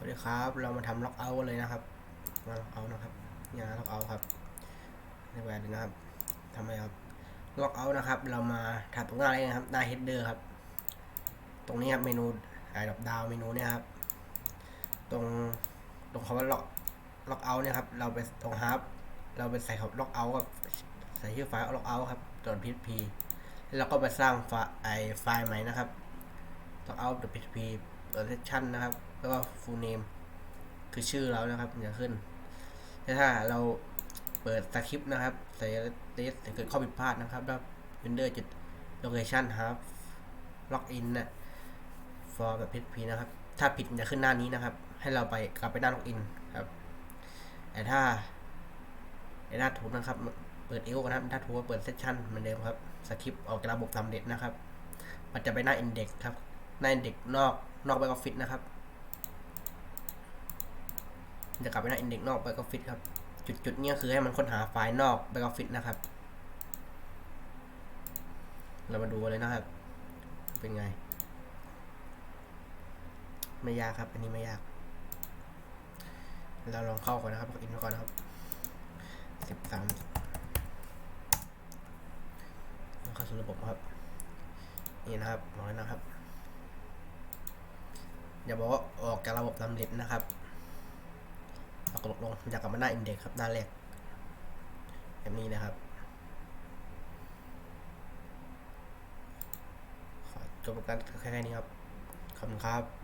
วัสดีครับ เรามาทำล็อกเอาท์เลยนะครับ มาล็อกเอาท์นะครับงานล็อกเอาท์ครับในแหวนเลยนะครับทำไมครับ ล็อกเอาท์นะครับ เรามาถัดตรงหน้าเลยนะครับ หน้าเฮดเดอร์ครับ ตรงนี้ครับเมนูไอ้ดอกดาวเมนูเนี่ยครับ ตรงตรงคำว่าล็อกล็อกเอาท์เนี่ยครับ เราไปตรงฮาร์ปเราไปใส่คำล็อกเอาท์กับใส่ชื่อไฟล์ล็อกเอาท์ครับตัวพีพีแล้วก็ไปสร้างไฟล์ไอไฟล์ใหม่นะครับล็อกเอาท์ php เปิดเซสชั นนะครับ แล้วก็ full name คือชื่อเรานะครับจะขึ้น แต่ถ้าเราเปิดสคริปต์นะครับใส่เทสเกิดข้อผิดพลาดนะครับแล้ว render จุด location ครับ login นะ for แบบ php นะครับ ถ้าผิดจะขึ้นหน้านี้นะครับ ให้เราไปกลับไปหน้า login ครับ แต่ถ้าในหน้าถูกนะครับ เปิดเอลนะครับถ้าถูกก็เปิดเซสชันเหมือนเดิมครับสคริปต์ออกจากระบบสำเร็จนะครับ มันจะไปหน้า index ครับ หน้า index นอกนอกแบ็กออฟฟิศนะครับ จะกลับไปหน้า index นอกแบ็กออฟฟิศครับ จุดจุดนี้คือให้มันค้นหาไฟล์นอกแบ็กออฟฟิศนะครับ เรามาดูเลยนะครับ เป็นไง ไม่ยากครับ อันนี้ไม่ยาก เราลองเข้าก่อนนะครับอินก่อนนะครับสิบสามเข้าสู่ระบบครับ นี่นะครับน้อยนะครับ อย่าบอกว่าออกจากระบบลำเล็บนะครับเรากดลงอยากกลับมาหน้าอินเด็กครับหน้าแรกแบบนี้นะครับขอจบการแค่นี้ครับขอบคุณครับ